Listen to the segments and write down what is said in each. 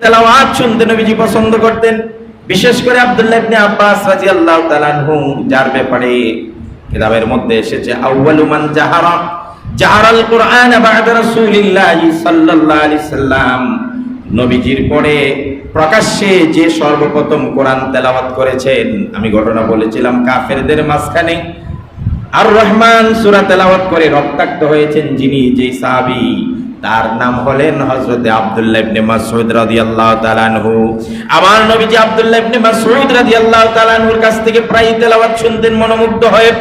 তেলাওয়াত শুনতে নবীজি পছন্দ করতেন, বিশেষ করে আব্দুল্লাহ ইবনে আব্বাস রাদিয়াল্লাহু তাআলা আনহু, যার ব্যাপারে কিতাবের মধ্যে এসেছে, আউয়ালু মান জাহারা, জাহারাল কুরআন বা'দা রাসূলিল্লাহি সাল্লাল্লাহু আলাইহি সাল্লাম। নবীজির পরে প্রকাশ্যে যে সর্বপ্রথম কোরআন তেলাওয়াত করেছেন, আমি ঘটনা বলেছিলাম কাফেরদের মাঝখানে, আর রহমান সূরা তেলাওয়াত করে রক্তাক্ত হয়েছেন যিনি, যেই সাহাবী তার নাম হলেন হযরত আব্দুল্লাহ ইবনে মাসউদ রাদিয়াল্লাহু তাআলা আনহু। আমার নবীজি আব্দুল্লাহ ইবনে মাসউদ রাদিয়াল্লাহু তাআলা আনহুর কাছ থেকে প্রায় তেলাওয়াত শুনতেন, মনোমুগ্ধ হয়ে।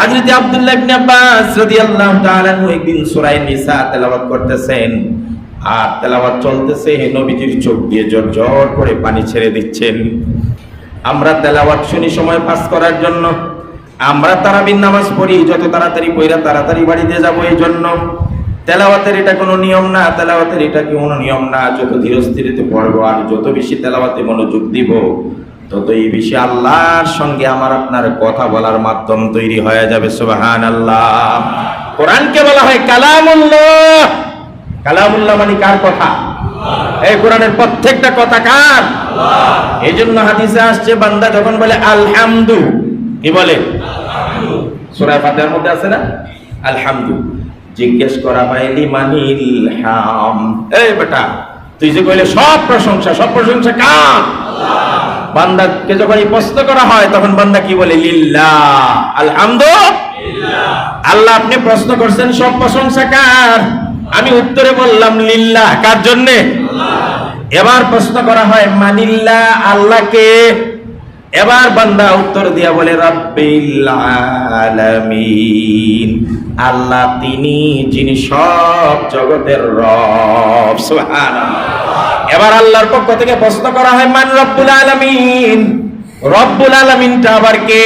হযরত আব্দুল্লাহ ইবনে আব্বাস রাদিয়াল্লাহু তাআলা আনহু একদিন সূরা নিসা তেলাওয়াত করতেছেন। আর তেলাওয়াত চলতেছে, হে নবীজির চোখ দিয়ে জোর জোর করে পানি ছেড়ে দিচ্ছেন। আমরা তেলাওয়াত শুনি সময় পাস করার জন্য। আমরা তারাবির নামাজ পড়ি, যত তাড়াতাড়ি পড়া তাড়াতাড়ি বাড়িতে যাব এই জন্য তেলাওয়াতের এটা কোনো নিয়ম না, তেলাওয়াতের এটা কোনো নিয়ম না? যত ধীরস্থিরিতে পড়ব আর যত বেশি তেলাওয়াতে মনোযোগ দিব তত এই বেশি আল্লাহর সঙ্গে আমার আপনার কথা বলার মাধ্যম তৈরি হয়ে যাবে সুবাহান আল্লাহ কোরআনকে বলা হয় কালামুল্লাহ। কালামুল্লাহ মানে কার কথা? এই কোরআনের প্রত্যেকটা কথা কার? এই জন্য হাদিসে আসছে, বান্দা যখন বলে আলহামদু, কি বলে? সূরা ফাতিহার মধ্যে আছে না? আলহামদু। জিজ্ঞেস করা হয় লিমানিল হাম? এই বেটা তুই যে কইলে সব প্রশংসা সব প্রশংসা কার? বান্দাকে যখন এই প্রশ্ন করা হয় তখন বান্দা কি বলে? লিল্লাহ। আলহামদু আল্লাহ আপনি প্রশ্ন করছেন সব প্রশংসা কার? আমি উত্তরে বললাম লিল্লাহ। কার জন্যে? এবার প্রশ্ন করা হয় মানিল্লাহ আল্লাহকে? এবার বান্দা উত্তর দিয়া বলে, রব্বিল আল্লাহ তিনি, যিনি সব জগতের রব, সুবহানাল্লাহ। এবার আল্লাহর পক্ষ থেকে প্রশ্ন করা হয়, মান রব্বুল আলামিন? রব্বুল আলামিনটা আবার কে?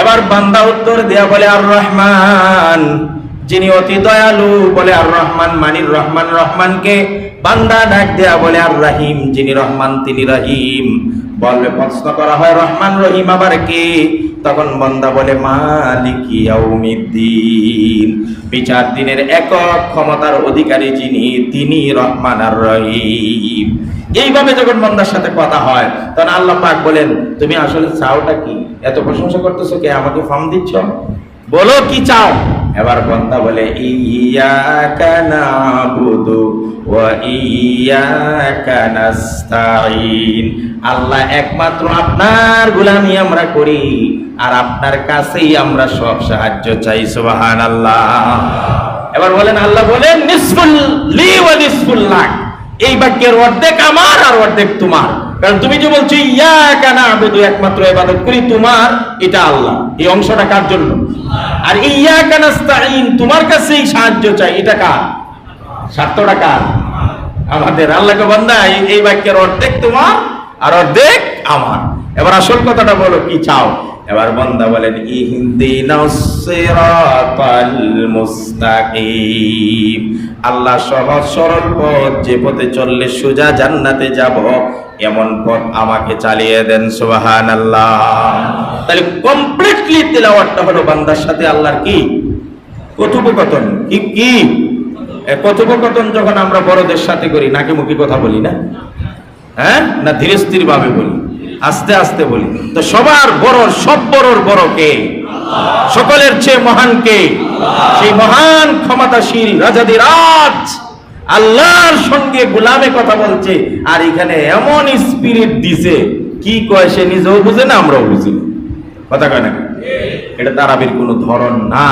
এবার বান্দা উত্তর দেয়া বলে আর রহমান যিনি অতি দয়ালু বলে আর রহমান মানির রহমান রহমানকে। বান্দা ডাক দেয়া বলে আর রাহিম যিনি রহমান, তিনি রাহিম। বলবে প্রশ্ন করা হয়, রহমান রহিম আবার কে? তখন বান্দা বলে, মালিক ইয়াউমিদ্দিন। বিচার দিনের একক ক্ষমতার অধিকারী যিনি, তিনি রহমান আর রহিম। এইভাবে যখন বান্দার সাথে কথা হয়, তখন আল্লাহ পাক বলেন, তুমি আসলে চাওটা কি? এত প্রশংসা করতেছো কে? আমাকে ফর্ম দিচ্ছ? বলো কি চাও? এবার বন্দা বলে ওয়া আল্লাহ একমাত্র আপনার গোলামি আমরা করি, আর আপনার কাছেই আমরা সব সাহায্য চাই, সুবহানাল্লাহ। এবার বলেন, আল্লাহ বলেন, নিসফুল, লি ওয়া নিসফুল এই বাক্যের অর্ধেক আমার আর অর্ধেক তোমার। কারণ তুমি যে বলছো ইয়া কানা আবুদু একমাত্র ইবাদত করি, তোমার এটা আল্লাহ। এই অংশটা কার জন্য? আর ইয়া তোমার কাছেই সাহায্য চাই, এটা কার? স্বার্থটা কার? আমাদের আল্লাহকে বান্দা এই বাক্যের অর্ধেক তোমার আর অর্ধেক আমার। এবার আসল কথাটা বলো, কি চাও? এবার বন্দা বলেন মুস্তাকিম। আল্লাহ সহজ সরল পথ, যে পথে চললে সোজা জান্নাতে যাব, এমন পথ আমাকে চালিয়ে দেন, সুবহানাল্লাহ। তাহলে কমপ্লিটলি তেলাওয়াতটা হলো বান্দার সাথে আল্লাহর কি? কথোপকথন। কি কি? কথোপকথন যখন আমরা বড়দের সাথে করি, নাকি মুখে কথা বলি না? হ্যাঁ? না ধীরে স্থির ভাবে বলি? আস্তে আস্তে বলি। তো সবার বড়, সব বড়র বড় কে? সকলের চেয়ে মহান কে? সেই মহান, ক্ষমতাশীল রাজাদিরাজ আল্লাহর সঙ্গে গোলামে কথা বলছে, আর এখানে এমন স্পিরিট দিছে। কি কয় সে নিজেও বুঝে না, আমরাও বুঝি। কথা কয় না এটা তারাবির কোনো ধরন না।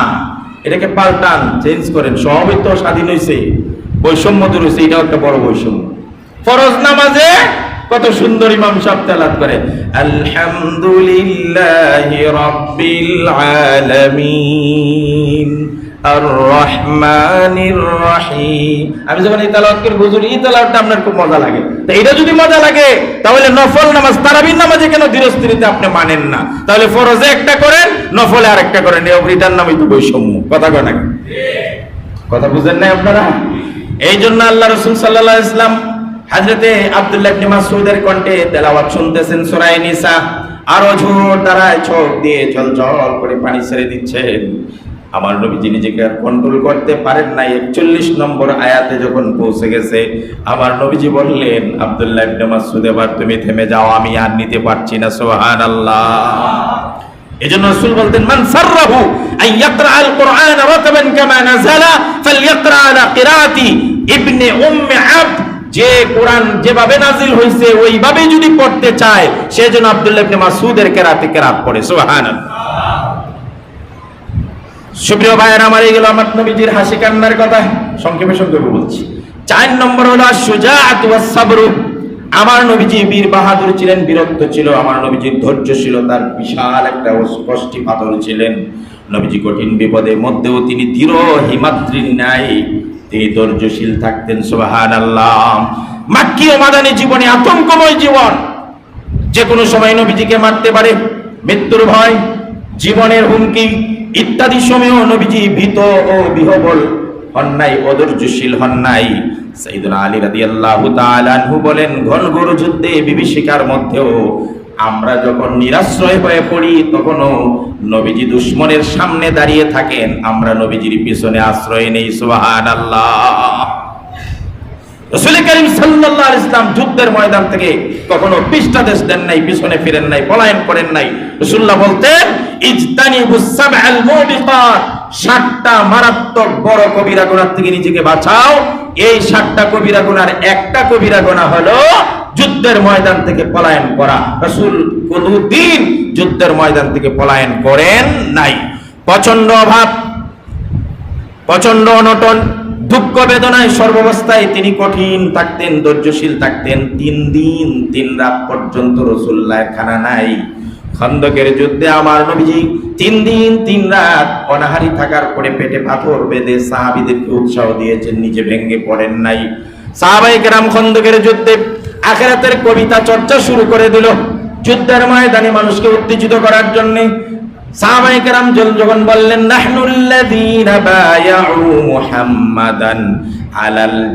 এটাকে পাল্টান চেঞ্জ করেন। সবই তো স্বাধীন হয়েছে বৈষম্য তো রয়েছে এটাও একটা বড় বৈষম্য। ফরজ নামাজে কত সুন্দর ইমাম সাহেব তেলাত করে, আলহামদুলিল্লাহি রাব্বিল আলামিন আর রহিম। আমি যখন এই তেলাওয়াত করি, হুজুর, এই তেলাওয়াতটা আপনার খুব মজা লাগে। তো এটা যদি মজা লাগে, তাহলে নফল নামাজ, তারাবির নামাজে কেন ধীরস্থিরিতে আপনি মানেন না? তাহলে ফরজে একটা করেন, নফলে আরেকটা করেন এটার নামই তো বৈষম্য। কথা কয় নাকি কথা বুঝেন নাই আপনারা? এই জন্য আল্লাহ রসুল সাল্লাহ ইসলাম হাজরতে আব্দুল্লাহ ইবনে মাসউদের কণ্ঠে তেলাওয়াত শুনতেছেন সূরা নিসা। আরও ঝোর দ্বারায় চোখ দিয়ে জল করে পানি ছেড়ে দিচ্ছেন। আমার নবীজি নিজেকে আর কন্ট্রোল করতে পারেন নাই। একচল্লিশ নম্বর আয়াতে যখন পৌঁছে গেছে, আমার নবীজি বললেন, আব্দুল্লাহ ইবনে মাসউদ, এবার তুমি থেমে যাও, আমি আর নিতে পারছি না, সুবহানাল্লাহ। এজন্য রাসূল বলতেন, মান সাররাহু আন ইয়াকরা আল কুরআন রাতাবান কামা নাযালা ফালইয়াকরা আলা কিরাআতি ইবনে উম্মি আবদ। যে কোরআন যেভাবে নাজিল হয়েছে ওইভাবে যদি পড়তে চায় সেজন্য আব্দুল্লাহ ইবনে মাসউদের কেরাতে কেরাত পড়ে। সুবহানাল্লাহ। সুপ্রিয় ভাইয়ের, আমার গেল আমার নবীজির হাসি কান্নার কথা। সংক্ষেপে সংক্ষেপে বলছি। চার নম্বর হলো সুজাআত ওয়াস সাবরু আমার নবীজি বীর বাহাদুর ছিলেন, বীরত্ব ছিল। আমার নবীজির ধৈর্যশীলতার বিশাল একটা কষ্টি পাথর ছিলেন। নবীজি কঠিন বিপদের মধ্যেও তিনি দৃঢ় হিমাদ্রির নাই তিনি ধৈর্যশীল থাকতেন, সুবহানাল্লাহ। মাক্কি ও মাদানী জীবনে আতঙ্কময় জীবন। যে কোনো সময় নবীজিকে মারতে পারে, মৃত্যুর ভয়, জীবনের হুমকি ইত্যাদি সময়েও নবীজি ভীত ও বিহবল নাই, অধৈর্যশীল নাই। সাইদুল আলী রাদিয়াল্লাহু তাআলা আনহু বলেন, ঘন ঘোর যুদ্ধে বিভীষিকার মধ্যেও আমরা যখন নিরাশ্রয় হয়ে পড়ি, তখনও নবীজি দুশ্মনের সামনে দাঁড়িয়ে থাকেন। আমরা নবীজির পিছনে আশ্রয় নেই করিম সাল্লাল্লাহু ইসলাম যুদ্ধের ময়দান থেকে কখনো পৃষ্ঠা দেশ দেন নাই, পিছনে ফিরেন নাই, পলায়ন করেন নাই। রসুল্লাহ বলতেন সাতটা মারাত্মক বড় কবিরা থেকে নিজেকে বাঁচাও। এই সাতটা কবিরা গুনার একটা কবিরা গুনাহ হলো যুদ্ধের ময়দান থেকে পলায়ন করা। রসুল কোনদিন যুদ্ধের ময়দান থেকে পলায়ন করেন নাই। প্রচণ্ড অভাব প্রচণ্ড অনটন, দুঃখ বেদনায় সর্বাবস্থায় তিনি কঠিন থাকতেন, ধৈর্যশীল থাকতেন। তিন দিন, তিন রাত পর্যন্ত রসুল্লাহ খানা নাই। খন্দকের যুদ্ধে আমার নবীজি তিন দিন, তিন রাত অনাহারি থাকার পরে পেটে পাথর বেঁধে সাহাবিদেরকে উৎসাহ দিয়েছেন, নিজে ভেঙ্গে পড়েন নাই। সাহাবাই গ্রাম খন্দকের যুদ্ধে আখেরাতের কবিতা চর্চা শুরু করে দিল। যুদ্ধের ময়দানে মানুষকে উত্তেজিত করার জন্য যখন বললেন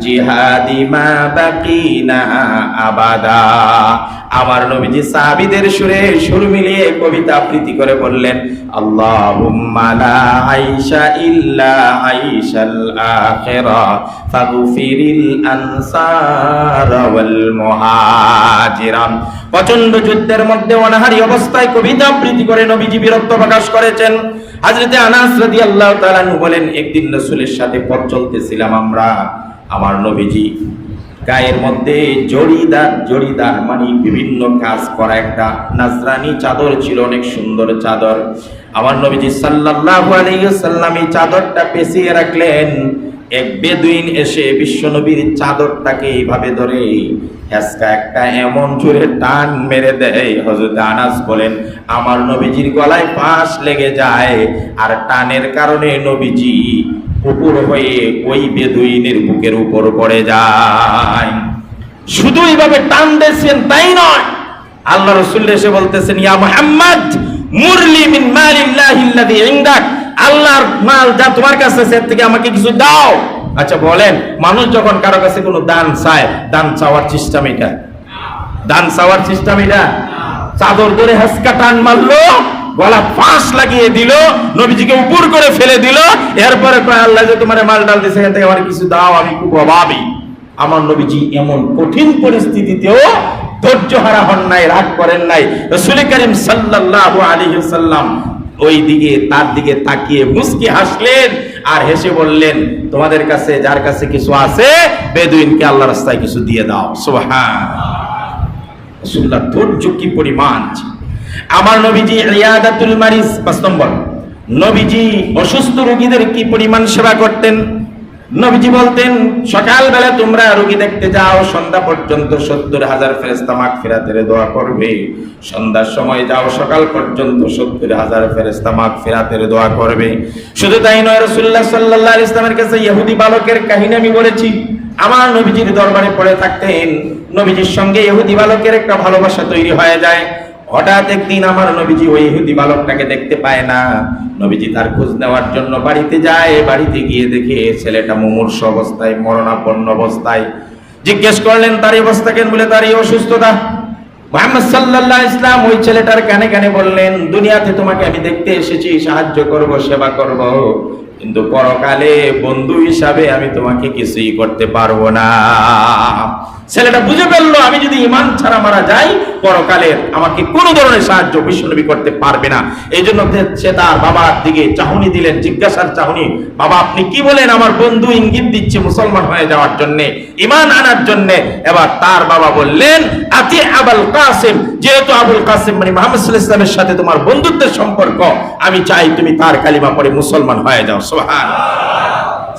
জিহাদি আবাদা। আমার নবীজি সাহাবীদের সুরে সুর মিলিয়ে কবিতা আবৃত্তি করে বললেন, আল্লাহুম্মা লা আইশা ইল্লা আইশাল আখিরা, ফাগফিরিল আনসার ওয়াল মুহাজিরান প্রচণ্ড যুদ্ধের মধ্যে অনাহারি অবস্থায় কবিতা আবৃত্তি করে নবীজি বীরত্ব প্রকাশ করেছেন। হাজরতে আনাস রাদিয়াল্লাহু তাআলা বলেন, একদিন রাসূলের সাথে পথ চলতেছিলাম আমরা, আমার নবীজি গায়ের মধ্যে জড়িদার জড়িদার মানে বিভিন্ন কাজ করা একটা নাজরানি চাদর ছিল, অনেক সুন্দর চাদর। আমার নবীজি সাল্লাল্লাহু আলাইহি এই চাদরটা পেঁচিয়ে রাখলেন। এক বেদুইন এসে বিশ্বনবীর চাদরটাকে এইভাবে ধরে হেসকা একটা এমন জোরে টান মেরে দেয়। হযরত আনাস বলেন, আমার নবীজির গলায় ফাঁস লেগে যায়। আর টানের কারণে নবীজি উপর হয়ে ওই বেদুইনের বুকের উপর পড়ে যায়। শুধু এইভাবে টান দিয়েছেন, তাই নয়। আল্লাহ রসুল এসে বলতেছেন, ইয়া মুহাম্মদ, মুরলি মিন মালিল্লাহি আল্লাযী ইনদাক। আল্লাহর মাল যা তোমার কাছে এর থেকে আমাকে কিছু দাও। আচ্ছা বলেন, মানুষ যখন কারও কাছে কোনো দান চায়, দান চাওয়ার সিস্টেম এটা। দান চাওয়ার সিস্টেম এটা। চাদর ধরে হাসকা টান মারলো গলা ফাঁস লাগিয়ে দিল, নবীজিকে উপর করে ফেলে দিল। এরপরে কয়, আল্লাহ যে তোমার মাল ডাল দিছে, এখান থেকে আমার কিছু দাও, আমি খুব অভাবী। আমার নবীজি এমন কঠিন পরিস্থিতিতেও ধৈর্য হারা হন নাই, রাগ করেন নাই। রসুল করিম সাল্লাল্লাহু আলাইহি সাল্লাম ওই দিকে, তার দিকে তাকিয়ে মুস্কি হাসলেন আর হেসে বললেন, তোমাদের কাছে, যার কাছে কিছু আছে, বেদুইনকে আল্লাহ রাস্তায় কিছু দিয়ে দাও। রাসূলুল্লাহ, ধৈর্য কি পরিমাণ। আমার নবীজি রিয়াদাতুল মারিস, পাঁচ নম্বর। নবীজি অসুস্থ রোগীদের কি পরিমাণ সেবা করতেন? নবীজি বলতেন, সকালবেলা তোমরা রোগী দেখতে যাও, সন্ধ্যা পর্যন্ত সত্তর হাজার ফেরেস্তা মাগ ফেরাতের দোয়া করবে। সন্ধ্যার সময় যাও, সকাল পর্যন্ত সত্তর হাজার ফেরেস্তা মাগ ফেরাতের দোয়া করবে। শুধু তাই নয় রসুল্লাহ সাল্লাহ ইসলামের কাছে ইহুদি বালকের কাহিনী আমি বলেছি। আমার নবীজির দরবারে পড়ে থাকতেন, নবীজির সঙ্গে ইহুদি বালকের একটা ভালোবাসা তৈরি হয়ে যায়। হঠাৎ একদিন আমার নবীজি ওই ইহুদি বালকটাকে দেখতে পায় না। নবীজি তার খোঁজ নেওয়ার জন্য বাড়িতে যায়। বাড়িতে গিয়ে দেখে ছেলেটা মুমূর্ষ অবস্থায়, মরণাপন্ন অবস্থায়। জিজ্ঞেস করলেন, তার অবস্থা কেন? বলে, তার এই অসুস্থতা। মোহাম্মদ আলাইহি ইসলাম ওই ছেলেটার কানে কানে বললেন, দুনিয়াতে তোমাকে আমি দেখতে এসেছি, সাহায্য করব, সেবা করব। কিন্তু পরকালে বন্ধু হিসাবে আমি তোমাকে কিছুই করতে পারব না। ছেলেটা বুঝে ফেলল, আমি যদি ইমান ছাড়া মারা যাই, পরকালে আমাকে কোনো ধরনের সাহায্য বিশ্বনবী করতে পারবে না। এই জন্য সে তার বাবার দিকে চাহনি দিলেন, জিজ্ঞাসার চাহনি, বাবা, আপনি কি বলেন? আমার বন্ধু ইঙ্গিত দিচ্ছে মুসলমান হয়ে যাওয়ার জন্য ইমান আনার জন্য। এবার তার বাবা বললেন, আতি আবুল কাসিম, যেহেতু আবুল কাসিম মানে মোহাম্মদ ইসলামের সাথে তোমার বন্ধুত্বের সম্পর্ক, আমি চাই তুমি তার কালিমা পরে মুসলমান হয়ে যাও। সুবহান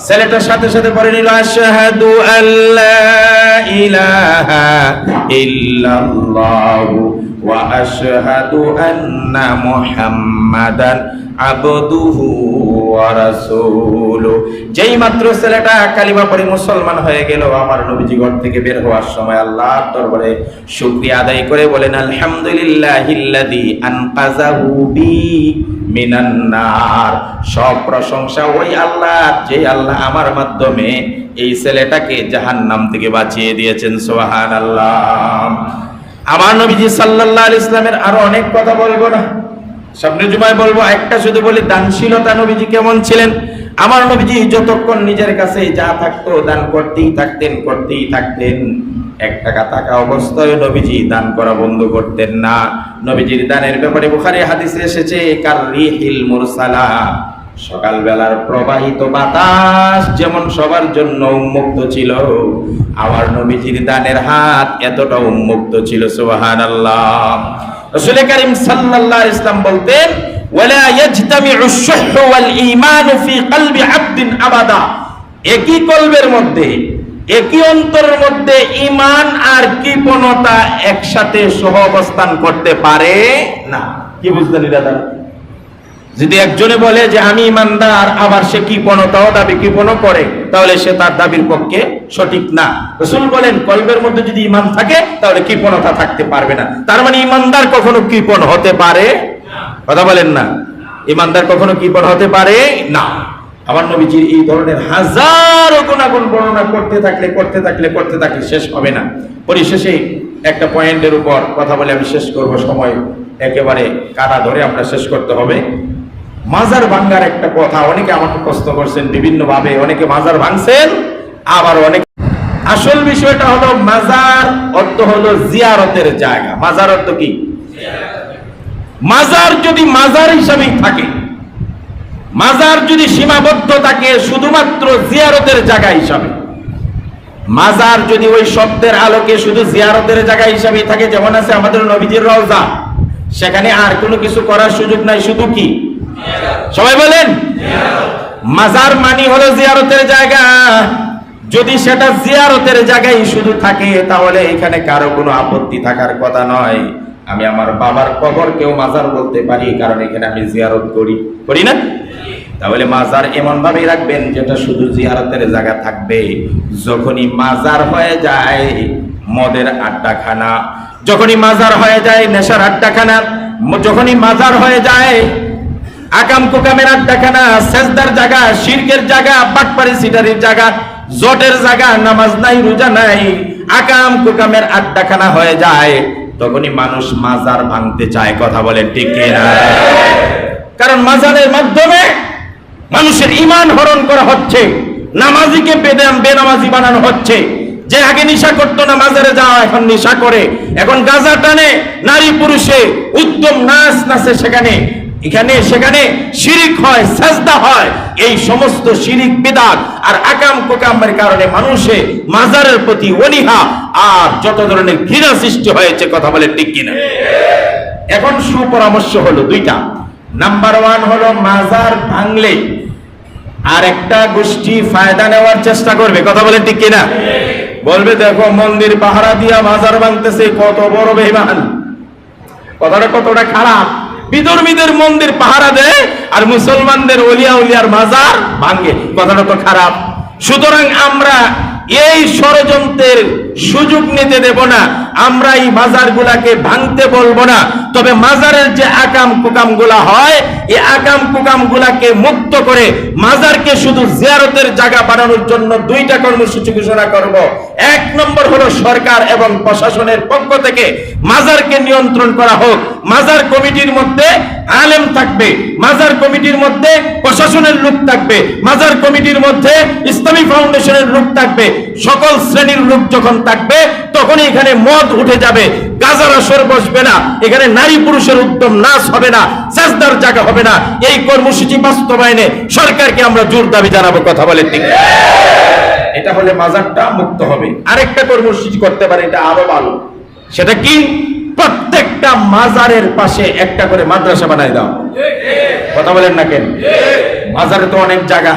ছেলেটার সাথে সাথে পড়ে নিল আশহাদু আল্লা ইলাহা ইল্লাল্লাহু আন্না মুহাম্মাদান আবদুহু ওয়া রাসূলু যেই মাত্র ছেলেটা কালিমা পড়ে মুসলমান হয়ে গেল, আমার নবীজি ঘর থেকে বের হওয়ার সময় আল্লাহর দরবারে শুকরিয়া আদায় করে বলেন, আলহামদুলিল্লাহিল্লাযী আনকাযাহু বি মিনান নার সব প্রশংসা ওই আল্লাহ, যে আল্লাহ আমার মাধ্যমে এই ছেলেটাকে জাহান্নাম থেকে বাঁচিয়ে দিয়েছেন, সুবহানাল্লাহ। আমার নবীজি আলাইহি ইসলামের আরও অনেক কথা বলব না। স্বপ্নের জুমায় বলব, একটা শুধু বলি, দানশীলতা নবীজি কেমন ছিলেন? আমার নবীজি যতক্ষণ নিজের কাছে যা থাকতো দান করতেই থাকতেন করতেই থাকতেন। এক টাকা থাকা অবস্থায় নবীজি দান করা বন্ধ করতেন না। নবীজির দানের ব্যাপারে বুখারী হাদিসে এসেছে, কার রিহিল মুরসালা? সকালবেলার প্রবাহিত বাতাস যেমন সবার জন্য উন্মুক্ত ছিল, আমার নবীজির দানের হাত এতটা উন্মুক্ত ছিল, সুবহানাল্লাহ। রাসূল করিম সাল্লাল্লাহু ইসলাম বলতেন, ওয়ালা ইয়াজতামিউ আশ-শুহ্হ ওয়াল ঈমান ফি কলবি আবাদা। একই কলবের মধ্যে, একই অন্তরের মধ্যে ঈমান আর কৃপণতা একসাথে সহ অবস্থান করতে পারে না। কি বুঝলেন দাদা যদি একজনে বলে যে আমি ইমানদার, আবার সে কৃপণতাও দাবি কৃপণ করে, তাহলে সে তার দাবির পক্ষে সঠিক না। রসুল বলেন, কলবের মধ্যে যদি ইমান থাকে, তাহলে কৃপণতা থাকতে পারবে না। তার মানে ইমানদার কখনো কৃপণ হতে পারে? কথা বলেন না। ইমানদার কখনো কৃপণ হতে পারে? না। আমার নবীজির এই ধরনের হাজারো গুণাগুণ বর্ণনা করতে থাকলে করতে থাকলে করতে থাকলে শেষ হবে না। পরিশেষে একটা পয়েন্টের উপর কথা বলে আমি শেষ করব। সময় একেবারে কাটা ধরে আমরা শেষ করতে হবে। মাজার ভাঙ্গার একটা কথা, অনেকে আমাকে প্রশ্ন করছেন বিভিন্ন ভাবে অনেকে মাজার ভাঙছেন, আবার অনেক আসল বিষয়টা হলো মাজার অর্থ হলো জিয়ারতের জায়গা। মাজার অর্থ কি? মাজার যদি মাজার হিসাবেই থাকে, মাজার যদি সীমাবদ্ধ থাকে, শুধুমাত্র জিয়ারতের জায়গা হিসাবে। মাজার যদি ওই শব্দের আলোকে শুধু জিয়ারতের জায়গা হিসাবেই থাকে, যেমন আছে আমাদের নবীজির রওজা। সেখানে আর কোনো কিছু করার সুযোগ নাই, শুধু কি? সবাই বলেন? মাজার মানি হলো জিয়ারতের জায়গা। যদি সেটা জিয়ারতের জায়গায় শুধু থাকে, তাহলে এখানে কারও কোনো আপত্তি থাকার কথা নয়। আমি আমার বাবার কবরকেও মাজার বলতে পারি কারণ এখানে আমি জিয়ারত করি। করি না? তাহলে মাজার এমন ভাবে রাখবেন, যেটা শুধু জিয়ারতের জায়গা থাকবে। যখনই মাজার হয়ে যায়, মদের আড্ডাখানা। যখনই মাজার হয়ে যায়, নেশার আড্ডাখানা। যখনই মাজার হয়ে যায় আকাম কুকামের আড্ডাখানা সেজদার জায়গা, শিরকের জায়গা, বাটপাড়ি সিটারির জায়গা, জটের জায়গা, নামাজ নাই, রোজা নাই আকাম কুকামের আড্ডাখানা হয়ে যায়। তখনই মানুষ মাজার ভাঙতে চায়, কথা বলেন ঠিক কিনা কারণ মাজারের মাধ্যমে মানুষের ইমান হরণ করা হচ্ছে, নামাজিকে বেদাম, বেনামাজি বানানো হচ্ছে। যে আগে নিশা করতো না, মাজারে যাওয়া, এখন নিশা করে। এখন গাজা টানে, নারী পুরুষে, উত্তম নাচ নাচে সেখানে এখানে, সেখানে শিরিক হয়, সাজদা হয়। এই সমস্ত শিরিক, বিদাত আর আকাম কোকামের কারণে মানুষে মাজারের প্রতি অনীহা আর যত ধরনের ঘৃণা সৃষ্টি হয়েছে কথা বলে ঠিক কিনা। এখন সুপরামর্শ হলো দুইটা। নাম্বার ওয়ান হলো মাজার ভাঙলে আর একটা গোষ্ঠী ফায়দা নেওয়ার চেষ্টা করবে। কথা বলেন ঠিক কিনা? বলবে, দেখো, মন্দির পাহারা দিয়া মাজার ভাঙতেছে, কত বড় বেইমান। কথাটা কতটা খারাপ। বিধর্মীদের মন্দির পাহারা দেয় আর মুসলমানদের অলিয়া উলিয়ার মাজার ভাঙ্গে কথাটা তো খারাপ। সুতরাং আমরা এই ষড়যন্ত্রের সুযোগ নিতে দেব না। আমরা এই মাজারগুলাকে ভাঙতে বলব না। তবে মাজারের যে আকাম কুকামগুলা হয় এই আকাম কুকাম গুলাকে মুক্ত করে মাজারকে শুধু জিয়ারতের জায়গা বানানোর জন্য দুইটা কর্মসূচি ঘোষণা করব। এক নম্বর হলো সরকার এবং প্রশাসনের পক্ষ থেকে মাজারকে নিয়ন্ত্রণ করা হোক। মাজার কমিটির মধ্যে আলেম থাকবে, মাজার কমিটির মধ্যে প্রশাসনের লোক থাকবে, মাজার কমিটির মধ্যে ইসলামী ফাউন্ডেশনের লোক থাকবে। সকল শ্রেণির লোক যখন থাকবে, তখনই এখানে মদ উঠে যাবে। গাজার আসর বসবে না এখানে নারী পুরুষের উদ্যম নাচ হবে না সাজদার জায়গা হবে না। এই কর্মসূচি বাস্তবায়নে সরকারকে আমরা জোর দাবি জানাব কথা বলে ঠিক এটা হলে মাজারটা মুক্ত হবে। আরেকটা কর্মসূচি করতে পারে এটা আরও ভালো। সেটা কি? প্রত্যেকটা মাজারের পাশে একটা করে মাদ্রাসা বানায় দাও। কথা বলেন না কেন? মাজারে তো অনেক জায়গা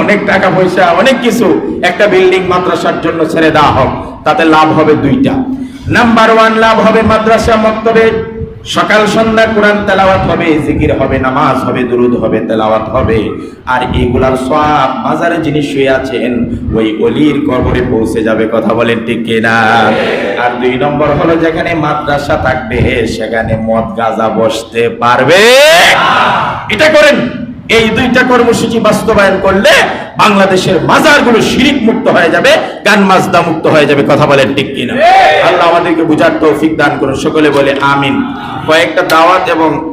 অনেক টাকা পয়সা অনেক কিছু। একটা বিল্ডিং মাদ্রাসার জন্য ছেড়ে দেওয়া হোক তাতে লাভ হবে দুইটা। নাম্বার ওয়ান লাভ হবে মাদ্রাসা মক্তবে। সকাল, সন্ধ্যা কোরআন তেলাওয়াত হবে, জিকির হবে, নামাজ হবে, দুরুদ হবে, তেলাওয়াত হবে। আর এগুলার সব মাজারে যিনি শুয়ে আছেন, ওই অলির কবরে পৌঁছে যাবে, কথা বলেন ঠিক কিনা? আর দুই নম্বর হলো যেখানে মাদ্রাসা থাকবে, সেখানে মদ, গাজা বসতে পারবে। এটা করেন। এই দুইটা কর্মসূচি বাস্তবায়ন করলে বাংলাদেশের মাজারগুলো শিরিক মুক্ত হয়ে যাবে গান মাজদা মুক্ত হয়ে যাবে কথা বলেন ঠিক কিনা? আল্লাহ আমাদেরকে বুঝার তৌফিক দান করুন সকলে বলে আমিন। কয়েকটা দাওয়াত এবং